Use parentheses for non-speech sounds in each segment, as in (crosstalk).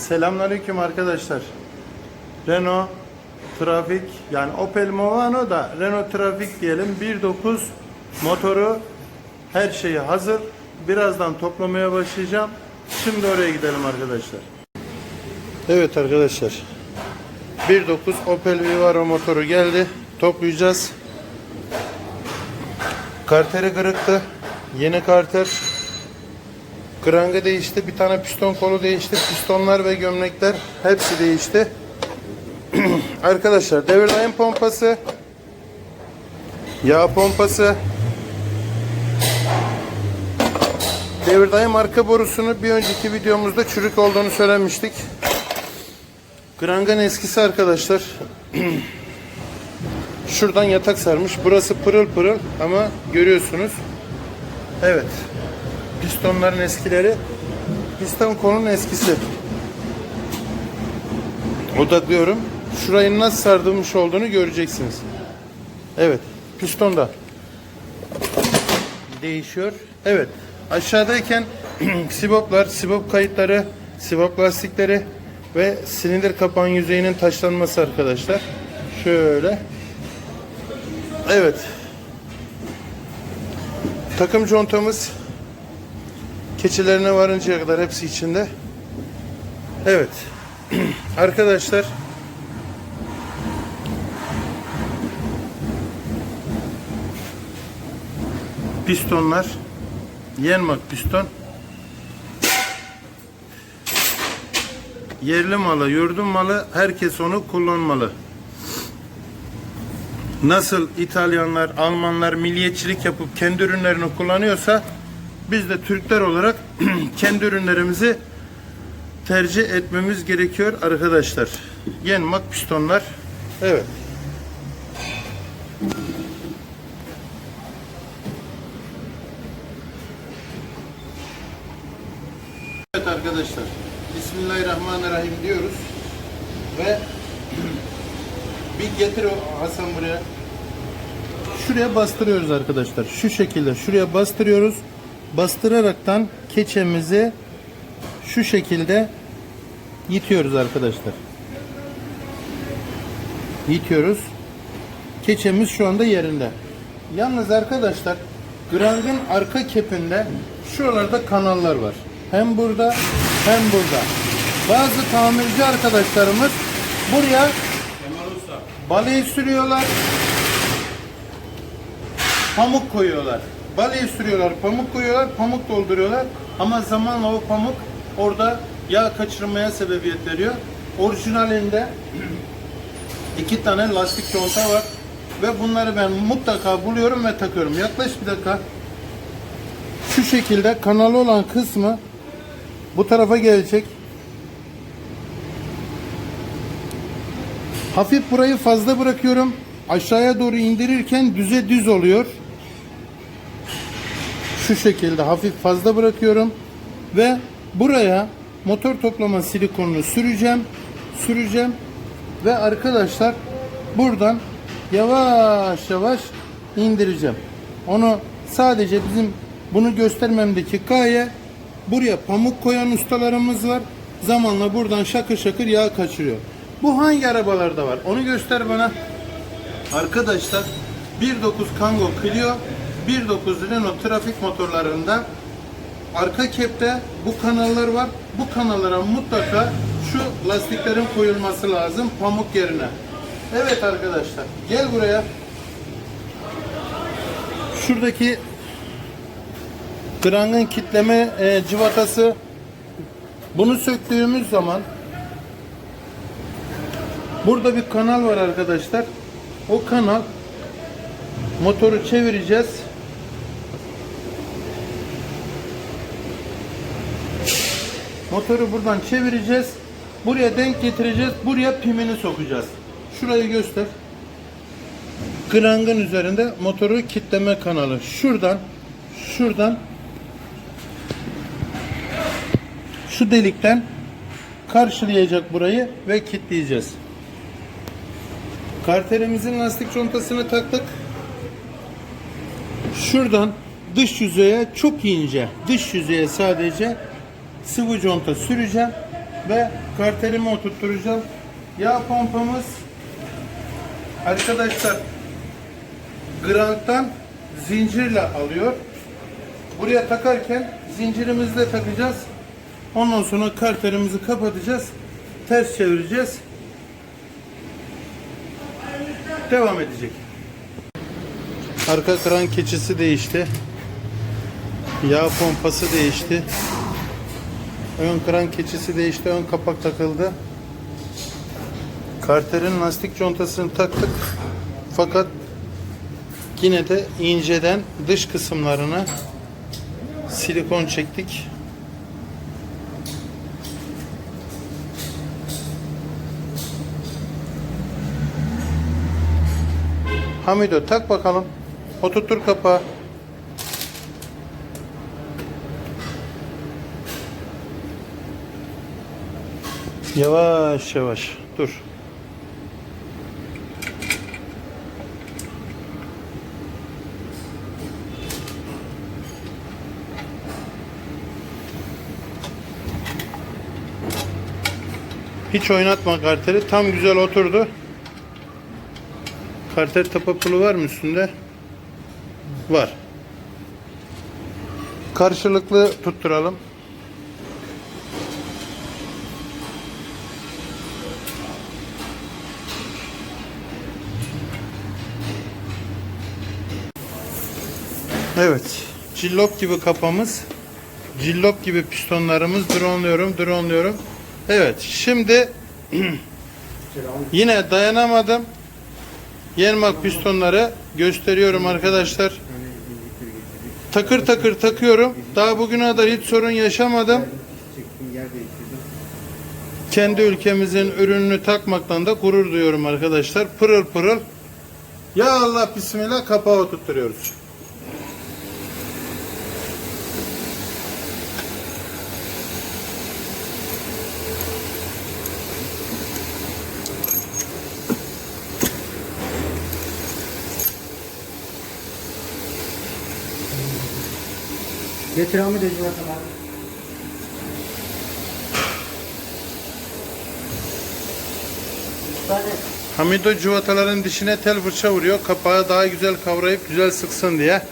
Selamünaleyküm arkadaşlar. Renault Trafik yani Opel Movano da Renault Trafik diyelim 1.9 motoru her şeyi hazır. Birazdan toplamaya başlayacağım. Şimdi oraya gidelim arkadaşlar. Evet arkadaşlar. 1.9 Opel Vivaro motoru geldi. Toplayacağız. Karteri kırıktı. Yeni karter. Krangı değişti. Bir tane piston kolu değişti. Pistonlar ve gömlekler hepsi değişti. (clears throat) Arkadaşlar devir daim pompası yağ pompası devir daim arka borusunu bir önceki videomuzda çürük olduğunu söylemiştik. Krangın eskisi arkadaşlar. (clears throat) Şuradan yatak sarmış. Burası pırıl pırıl ama görüyorsunuz. Evet. Pistonların eskileri. Piston kolunun eskisi. Odaklıyorum. Şurayı nasıl sardırmış olduğunu göreceksiniz. Evet. Piston da değişiyor. Evet. Aşağıdayken (clears throat) siboplar, sibop kayıtları, sibop lastikleri ve silindir kapağın yüzeyinin taşlanması arkadaşlar. Şöyle. Evet. Takım contamız keçilerine varıncaya kadar hepsi içinde. Evet. (clears throat) Arkadaşlar pistonlar Yenmak piston yerli malı, yurdun malı herkes onu kullanmalı. Nasıl İtalyanlar, Almanlar milliyetçilik yapıp kendi ürünlerini kullanıyorsa biz de Türkler olarak (clears throat) kendi ürünlerimizi tercih etmemiz gerekiyor arkadaşlar. Yenmak pistonlar. Evet. Evet arkadaşlar. Bismillahirrahmanirrahim diyoruz. Ve (clears throat) bir getir o Hasan buraya. Şuraya bastırıyoruz arkadaşlar. Şu şekilde şuraya bastırıyoruz. Bastıraraktan keçemizi şu şekilde yitiyoruz arkadaşlar. Yitiyoruz. Keçemiz şu anda yerinde. Yalnız arkadaşlar Grang'ın arka kepinde şuralarda kanallar var. Hem burada hem burada. Bazı tamirci arkadaşlarımız buraya balayı sürüyorlar. Pamuk koyuyorlar. Balayı sürüyorlar, pamuk koyuyorlar, pamuk dolduruyorlar. Ama zamanla o pamuk orada yağ kaçırmaya sebebiyet veriyor. Orijinalinde iki tane lastik conta var. Ve bunları ben mutlaka buluyorum ve takıyorum. Yaklaş bir dakika. Şu şekilde kanalı olan kısmı bu tarafa gelecek. Hafif burayı fazla bırakıyorum. Aşağıya doğru indirirken düze düz oluyor. Şu şekilde hafif fazla bırakıyorum. Ve buraya motor toplama silikonunu süreceğim. Süreceğim. Ve arkadaşlar buradan yavaş yavaş indireceğim. Onu sadece bizim bunu göstermemdeki gaye buraya pamuk koyan ustalarımız var. Zamanla buradan şakır şakır yağ kaçırıyor. Bu hangi arabalarda var? Onu göster bana. Arkadaşlar 1.9 Kangoo Clio 1.9 Renault trafik motorlarında arka kepte bu kanallar var. Bu kanallara mutlaka şu lastiklerin koyulması lazım pamuk yerine. Evet arkadaşlar gel buraya. Şuradaki krangın kitleme e, civatası bunu söktüğümüz zaman burada bir kanal var arkadaşlar. O kanal motoru çevireceğiz. Motoru buradan çevireceğiz. Buraya denk getireceğiz. Buraya pimini sokacağız. Şurayı göster. Krangın üzerinde motoru kitleme kanalı. Şuradan şuradan şu delikten karşılayacak burayı ve kilitleyeceğiz. Karterimizin lastik contasını taktık. Şuradan dış yüzeye çok ince, dış yüzeye sadece sıvı conta süreceğim ve karterimi oturtturacağım. Yağ pompamız arkadaşlar Grant'tan zincirle alıyor. Buraya takarken zincirimizle takacağız. Ondan sonra karterimizi kapatacağız. Ters çevireceğiz. Devam edecek. Arka kran keçisi değişti. Yağ pompası değişti. Ön kran keçisi değişti. Ön kapak takıldı. Karterin lastik contasını taktık. Fakat yine de inceden dış kısımlarına silikon çektik. Hamido tak bakalım. Oturtur kapağı. Yavaş yavaş dur. Hiç oynatma karteri. Tam güzel oturdu. Karter tapa pulu var mı üstünde? Var. Karşılıklı tutturalım. Evet. Cillop gibi kapamız. Cillop gibi pistonlarımız. Dronluyorum, dronluyorum. Evet. Şimdi (clears throat) yine dayanamadım. Yermak pistonları gösteriyorum arkadaşlar. Takır takır takıyorum. Daha bugüne kadar hiç sorun yaşamadım. Kendi ülkemizin ürününü takmaktan da gurur duyuyorum arkadaşlar. Pırıl pırıl. Ya Allah bismillah kapağı tutturuyoruz. Getir Ahmet Ece bakalım. Hamido cıvataların dişine tel fırça vuruyor. Kapağı daha güzel kavrayıp güzel sıksın diye.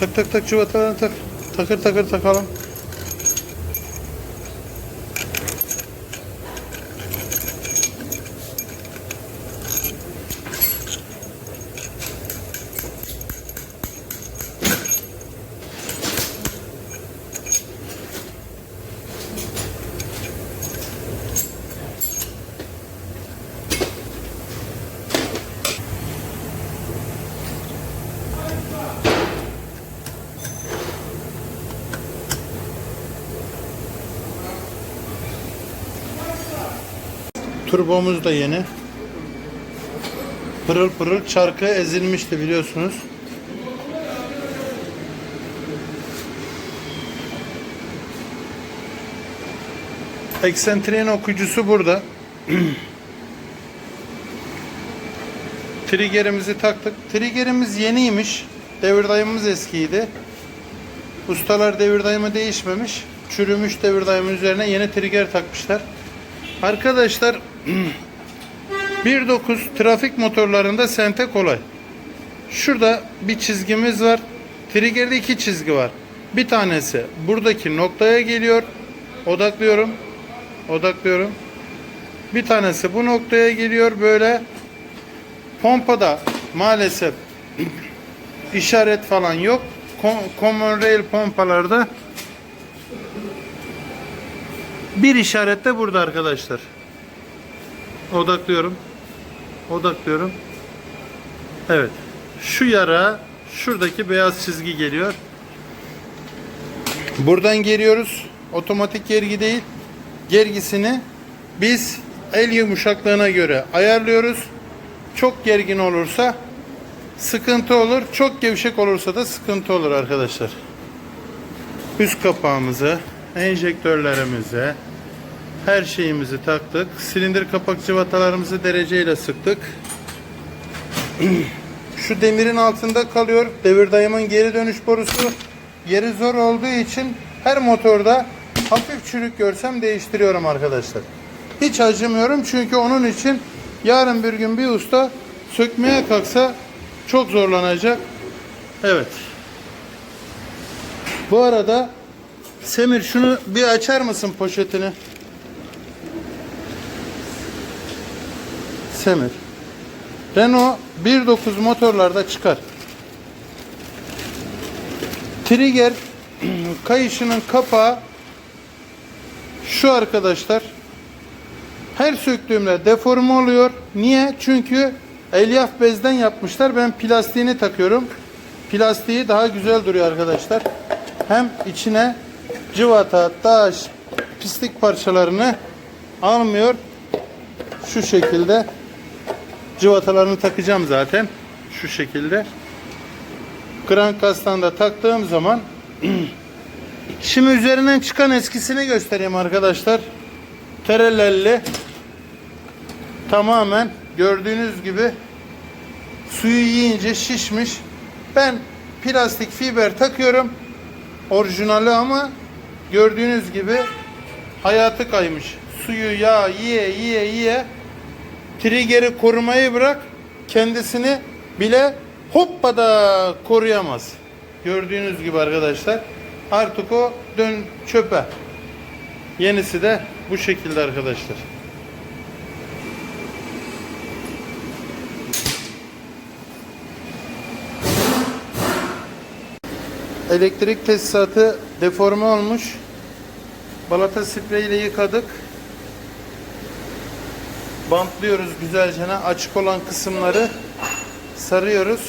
Tak tak tak cıvatalarını tak. Takır takır takalım. Turbomuz da yeni. Pırıl pırıl çarkı ezilmişti biliyorsunuz. Eksentriğin okuyucusu burada. (clears throat) Triggerimizi taktık. Triggerimiz yeniymiş. Devir dayımımız eskiydi. Ustalar devir dayımı değişmemiş. Çürümüş devir dayımın üzerine yeni trigger takmışlar. Arkadaşlar 1.9 trafik motorlarında sente kolay. Şurada bir çizgimiz var. Trigger'de iki çizgi var. Bir tanesi buradaki noktaya geliyor. Odaklıyorum. Odaklıyorum. Bir tanesi bu noktaya geliyor böyle. Pompada maalesef işaret falan yok. Com- Common Rail pompalarda bir işaret de burada arkadaşlar. Odaklıyorum. Odaklıyorum. Evet. Şu yara şuradaki beyaz çizgi geliyor. Buradan geliyoruz. Otomatik gergi değil. Gergisini biz el yumuşaklığına göre ayarlıyoruz. Çok gergin olursa sıkıntı olur. Çok gevşek olursa da sıkıntı olur arkadaşlar. Üst kapağımızı, enjektörlerimize, her şeyimizi taktık. Silindir kapak cıvatalarımızı dereceyle sıktık. (clears throat) şu demirin altında kalıyor. Devir dayımın geri dönüş borusu yeri zor olduğu için her motorda hafif çürük görsem değiştiriyorum arkadaşlar. Hiç acımıyorum çünkü onun için yarın bir gün bir usta sökmeye kalksa çok zorlanacak. Evet. Bu arada Semir şunu bir açar mısın poşetini? Semir. Renault 1.9 motorlarda çıkar. Trigger (clears throat) kayışının kapağı şu arkadaşlar. Her söktüğümde deforme oluyor. Niye? Çünkü elyaf bezden yapmışlar. Ben plastiğini takıyorum. Plastiği daha güzel duruyor arkadaşlar. Hem içine cıvata, taş, pislik parçalarını almıyor. Şu şekilde cıvatalarını takacağım zaten. Şu şekilde. Krank kastan da taktığım zaman (clears throat) şimdi üzerinden çıkan eskisini göstereyim arkadaşlar. Terelelli tamamen gördüğünüz gibi suyu yiyince şişmiş. Ben plastik fiber takıyorum. Orijinali ama gördüğünüz gibi hayatı kaymış. Suyu yağ yiye yiye yiye triggeri korumayı bırak kendisini bile hoppada koruyamaz. Gördüğünüz gibi arkadaşlar artık o dön çöpe. Yenisi de bu şekilde arkadaşlar. Elektrik tesisatı deforme olmuş. Balata spreyiyle yıkadık. Bantlıyoruz güzelce. Açık olan kısımları sarıyoruz.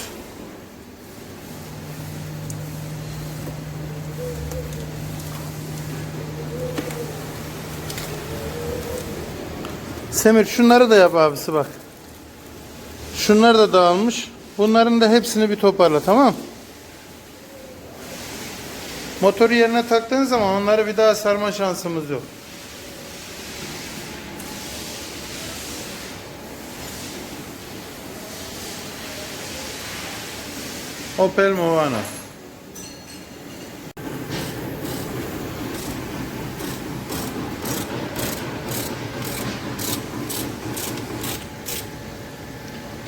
Semir şunları da yap abisi bak. Şunlar da dağılmış. Bunların da hepsini bir toparla tamam? Motoru yerine taktığın zaman onları bir daha sarma şansımız yok. Opel Movana.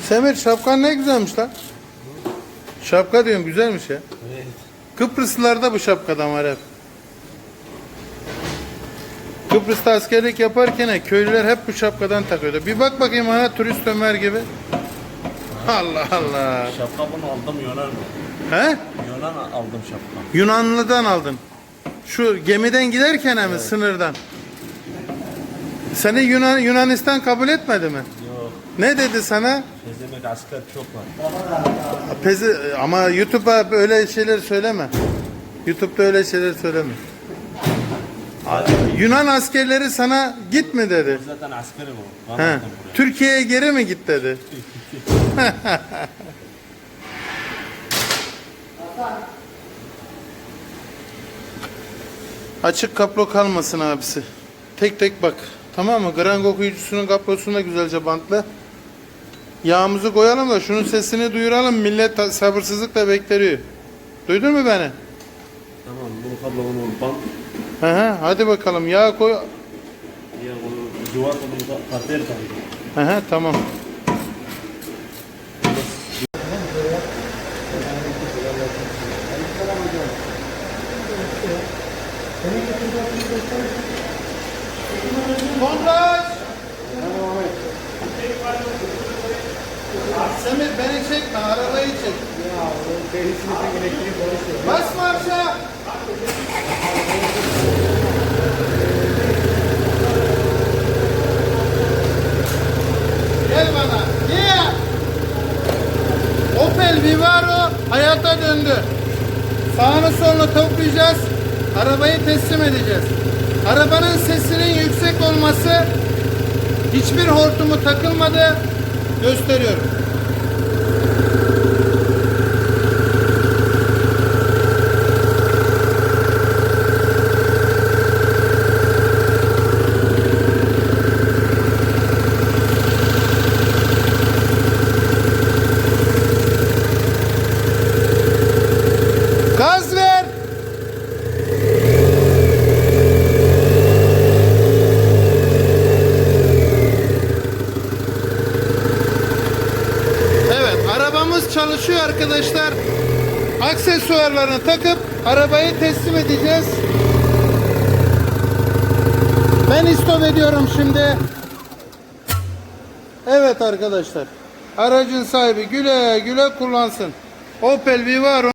Semir şapkan ne güzelmiş lan. Şapka diyorum güzelmiş ya. Evet. Kıbrıslılarda bu şapkadan var hep. Kıbrıs'ta askerlik yaparken köylüler hep bu şapkadan takıyordu. Bir bak bakayım bana turist Ömer gibi. Allah Allah. Şapka bunu aldım Yunan? He? Yunan aldım şapka. Yunanlı'dan aldın. Şu gemiden giderken mi sınırdan? Seni Yunan Yunanistan kabul etmedi mi? Yok. Ne dedi sana? Demek asker çok var. Pezi, ama YouTube'a böyle şeyler söyleme. YouTube'da öyle şeyler söyleme. Yunan askerleri sana git mi dedi. Zaten askerim o. Türkiye'ye geri mi git dedi. (laughs) Açık kaplo kalmasın abisi. Tek tek bak. Tamam mı? Grand okuyucusunun kaplosunu da güzelce bantla. Yağımızı koyalım da şunun sesini duyuralım. Millet sabırsızlıkla bekliyor. Duydun mu beni? Tamam bunu kablo bunu bant. Hı hı. Hadi bakalım yağ koy. Ya bunu duvar da karter tabii. Hı hı, tamam. Kondraç! Semir beni çekme, arabayı çek. Bas marşa! Gel bana. Gel. Opel Vivaro hayata döndü. Sağını solunu toplayacağız. Arabayı teslim edeceğiz. Arabanın sesinin yüksek olması hiçbir hortumu takılmadı. Gösteriyorum. Arkadaşlar aksesuarlarını takıp arabayı teslim edeceğiz. Ben istop ediyorum şimdi. Evet arkadaşlar. Aracın sahibi güle güle kullansın. Opel Vivaro